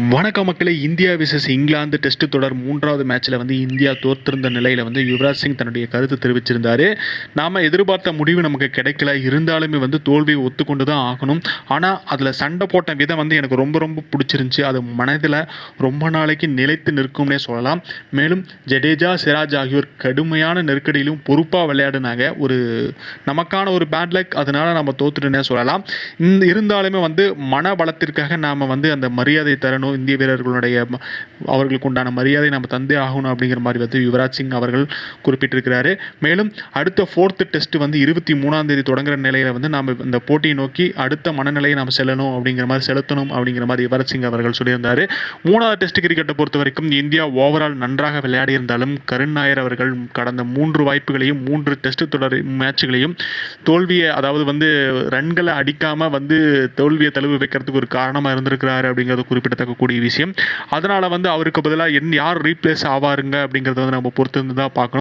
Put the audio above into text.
வணக்க மக்களே. India versus England test தொடர் மூன்றாவது மேட்ச்சில் வந்து இந்தியா தோற்றிருந்த நிலையில் வந்து யுவராஜ் சிங் தன்னுடைய கருத்து தெரிவிச்சிருந்தாரு. நாம் எதிர்பார்த்த முடிவு நமக்கு கிடைக்கல. இருந்தாலுமே வந்து தோல்வியை ஒத்துக்கொண்டு தான் ஆகணும். ஆனால் அதில் சண்டை போட்ட விதம் வந்து எனக்கு ரொம்ப ரொம்ப பிடிச்சிருந்துச்சி. அது மனதில் ரொம்ப நாளைக்கு நிலைத்து நிற்கும்னே சொல்லலாம். மேலும் ஜடேஜா சிராஜ் ஆகியோர் கடுமையான நெருக்கடியிலும் பொறுப்பாக விளையாடினாங்க. ஒரு நமக்கான ஒரு பேட் லக் அதனால் நம்ம தோத்துட்டுனே சொல்லலாம். இந்த இருந்தாலுமே வந்து மன பலத்திற்காக நாம் வந்து அந்த மரியாதை தரணும். இந்திய வீரர்களுடைய அவர்களுக்கு உண்டான மரியாதை நம்ம தந்தே ஆகணும் அப்படிங்கிற மாதிரி வந்து யுவராஜ் சிங் அவர்கள் குறிப்பிட்டிருக்கிறாரு. மேலும் அடுத்த ஃபோர்த்து டெஸ்ட் வந்து இருபத்தி மூணாம் தேதி தொடங்குற நிலையில் வந்து நாம் இந்த போட்டியை நோக்கி அடுத்த மனநிலையை நாம் செல்லணும் அப்படிங்கிற மாதிரி செலுத்தணும் அப்படிங்கிற மாதிரி யுவராஜ் சிங் அவர்கள் சொல்லியிருந்தாரு. மூணாவது டெஸ்ட் கிரிக்கெட்டை பொறுத்த வரைக்கும் இந்தியா ஓவரால் நன்றாக விளையாடி இருந்தாலும் கருண் நாயர் அவர்கள் கடந்த மூன்று வாய்ப்புகளையும் மூன்று டெஸ்ட் தொடர் மேட்ச்களையும் தோல்வியை அதாவது வந்து ரன்களை அடிக்காம வந்து தோல்வியை தழுவி வைக்கிறதுக்கு ஒரு காரணமாக இருந்திருக்கிறாரு அப்படிங்கிறது குறிப்பிடத்தக்க கூடிய விஷயம். அதனால வந்து அவருக்கு பதிலாக என் யார் ரீப்ளேஸ் ஆவாருங்க அப்படிங்கிறத வந்து நம்ம பொறுத்து தான் பார்க்கணும்.